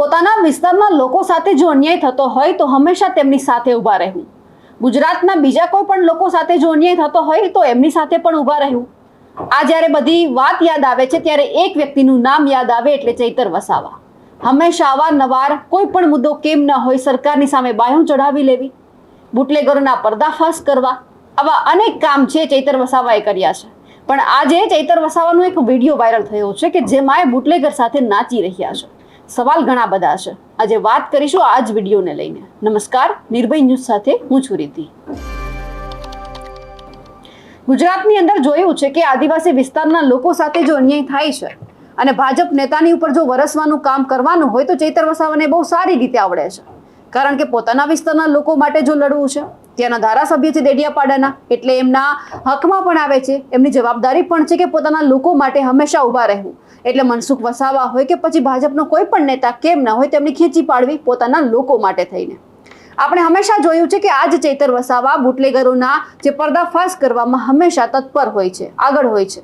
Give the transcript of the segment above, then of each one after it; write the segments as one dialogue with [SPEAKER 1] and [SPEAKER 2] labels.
[SPEAKER 1] પોતાના વિસ્તારના લોકો સાથે જો અન્યાય થતો હોય તો હંમેશા તેમની સાથે ઊભા રહેવું. ગુજરાતના બીજા કોઈ પણ લોકો સાથે જો અન્યાય થતો હોય તો એમની સાથે પણ ઊભા રહેવું. આ જ્યારે બધી વાત યાદ આવે છે ત્યારે એક વ્યક્તિનું નામ યાદ આવે એટલે ચૈતર વસાવા. હંમેશા અવારનવાર કોઈ પણ મુદ્દો કેમ ન હોય સરકારની સામે બાયું ચઢાવી લેવી. બુટલેગરોના પર્દાફાશ કરવા. આવા અનેક કામ છે ચૈતર વસાવાએ કર્યા છે. પણ આજે ચૈતર વસાવાનો એક વીડિયો વાયરલ થયો છે કે જેમાં એ બુટલેગર સાથે નાચી રહ્યા છે. સવાલ ઘણા બધા છે. આજે વાત કરીશું આ જ વિડીયોને લઈને. નમસ્કાર નિર્ભય ન્યૂઝ સાથે હું છું રીતિ. ગુજરાતની અંદર જોયું છે કે આદિવાસી વિસ્તારના લોકો સાથે જો અન્યાય થાય છે અને ભાજપ નેતાની ઉપર જો વરસવાનું કામ કરવાનું હોય તો ચૈતર વસાવાને બહુ સારી રીતે આવડે છે. કારણ કે પોતાના વિસ્તારના લોકો માટે જો લડવું છે ત્યાંના ધારાસભ્ય છે દેડિયાપાડાના, એટલે એમના હકમાં પણ આવે છે. એમની જવાબદારી પણ છે કે પોતાના લોકો માટે હંમેશા ઊભા રહેવું. એટલે મનસુખ વસાવા હોય કે પછી ભાજપનો કોઈ પણ નેતા કેમ ના હોય તેમની ખેંચી પાડવી પોતાના લોકો માટે થઈને. આપણે હંમેશા જોયું છે કે આજ ચૈતર વસાવા બુટલેગરોના જે પર્દાફાશ કરવામાં હંમેશા તત્પર હોય છે, આગળ હોય છે.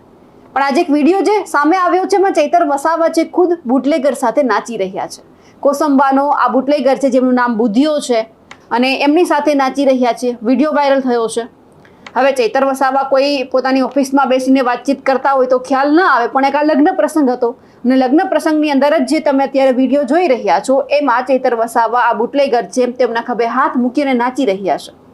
[SPEAKER 1] પણ આજે એક વીડિયો જે સામે આવ્યો છે, એમાં ચૈતર વસાવા છે ખુદ બુટલેગર સાથે નાચી રહ્યા છે. કોસંબાનો આ બુટલેગર છે, જેમનું નામ બુદ્ધિઓ છે અને એમની સાથે નાચી રહ્યા છે. વીડિયો વાયરલ થયો છે. હવે ચૈતર વસાવા કોઈ પોતાની ઓફિસમાં બેસીને વાતચીત કરતા હોય તો ખ્યાલ ન આવે, પણ એક આ લગ્ન પ્રસંગ હતો. અને લગ્ન પ્રસંગની અંદર જ જે તમે અત્યારે વીડિયો જોઈ રહ્યા છો, એમાં ચૈતર વસાવા આ બુટલેગર જેમ તેમના ખભે હાથ મૂકીને નાચી રહ્યા છે.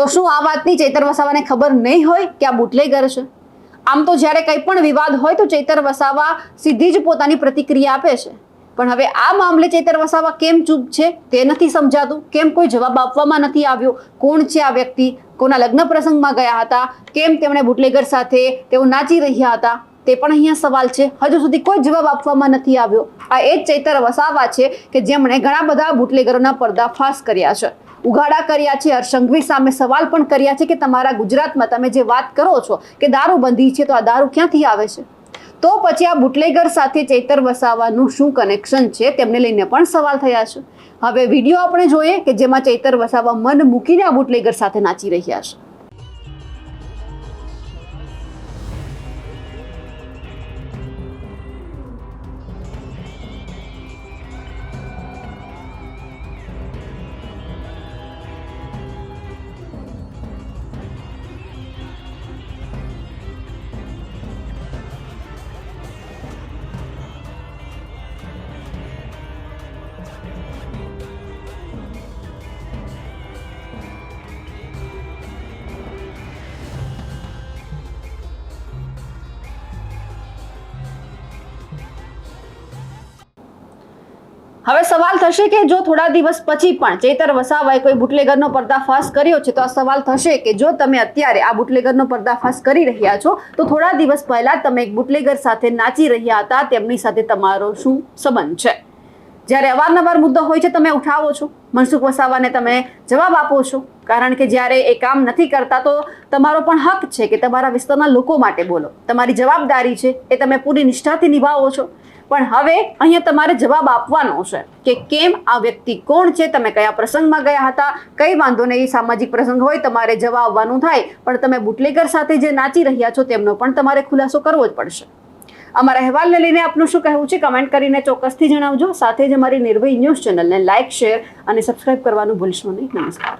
[SPEAKER 1] તો શું આ વાતની ચૈતર વસાવાને ખબર નહીં હોય કે આ બુટલેગર છે? આમ તો જ્યારે કંઈ પણ વિવાદ હોય તો ચૈતર વસાવા સીધી જ પોતાની પ્રતિક્રિયા આપે છે. પણ હવે આ મામલે ચૈતર વસાવા કેમ ચૂપ છે તે નથી સમજાતું. કેમ કોઈ જવાબ આપવામાં નથી આવ્યો? કોણ છે આ વ્યક્તિ? કોના લગ્ન પ્રસંગમાં ગયા હતા? કેમ તેમણે બુટલેગર સાથે તેઓ નાચી રહ્યા હતા? તે પણ અહીંયા સવાલ છે. હજુ સુધી કોઈ જવાબ આપવામાં નથી આવ્યો. આ એ જ ચૈતર વસાવા છે કે જેમણે ઘણા બધા બુટલેગરોના પર્દાફાશ કર્યા છે. ઉઘાડા કર્યા છે, હર્ષંઘવી સામે સવાલ પણ કર્યા છે કે તમારા ગુજરાતમાં તમે જે વાત કરો છો કે દારૂબંધી છે, તો આ દારૂ ક્યાંથી આવે છે? તો પછી આ બુટલેગર સાથે ચૈતર વસાવાનું શું કનેક્શન છે? તેમને લઈને પણ સવાલ થયા છે. હવે વીડિયો આપણે જોઈએ કે જેમાં ચૈતર વસાવા મન મૂકીને આ બુટલેગર સાથે નાચી રહ્યા છે. હવે સવાલ થશે કે જો થોડા દિવસ પછી પણ ચેતર વસાવાએ કોઈ બુટલેગરનો પર્દાફાશ કર્યો છે, તો આ સવાલ થશે કે જો તમે અત્યારે આ બુટલેગરનો પર્દાફાશ કરી રહ્યા છો, તો થોડા દિવસ પહેલા તમે એક બુટલેગર સાથે નાચી રહ્યા હતા, તેમની સાથે તમારો શું સંબંધ છે? જ્યારે અવારનવાર મુદ્દો હોય છે, તમે ઉઠાવો છો. મનસુખ વસાવાને તમે જવાબ આપો છો. કારણ કે જ્યારે એ કામ નથી કરતા, તો તમારો પણ હક છે કે તમારા વિસ્તારના લોકો માટે બોલો. તમારી જવાબદારી છે એ તમે પૂરી નિષ્ઠાથી નિભાવો છો. પણ હવે અહીંયા તમારે જવાબ આપવાનો છે કે કેમ આ વ્યક્તિ કોણ છે, તમે કયા પ્રસંગમાં ગયા હતા, કઈ વાંધો નહીં, સામાજિક પ્રસંગ હોય તમારે જવા આવવાનું થાય, પણ તમે બુટલેગર સાથે જે નાચી રહ્યા છો તેમનો પણ તમારે ખુલાસો કરવો જ પડશે. અમારા અહેવાલને લઈને આપનું શું કહેવું છે, કમેન્ટ કરીને ચોક્કસથી જણાવજો. સાથે જ અમારી નિર્ભય ન્યૂઝ ચેનલને લાઇક શેર અને સબસ્ક્રાઇબ કરવાનું ભૂલશો નહીં. નમસ્કાર.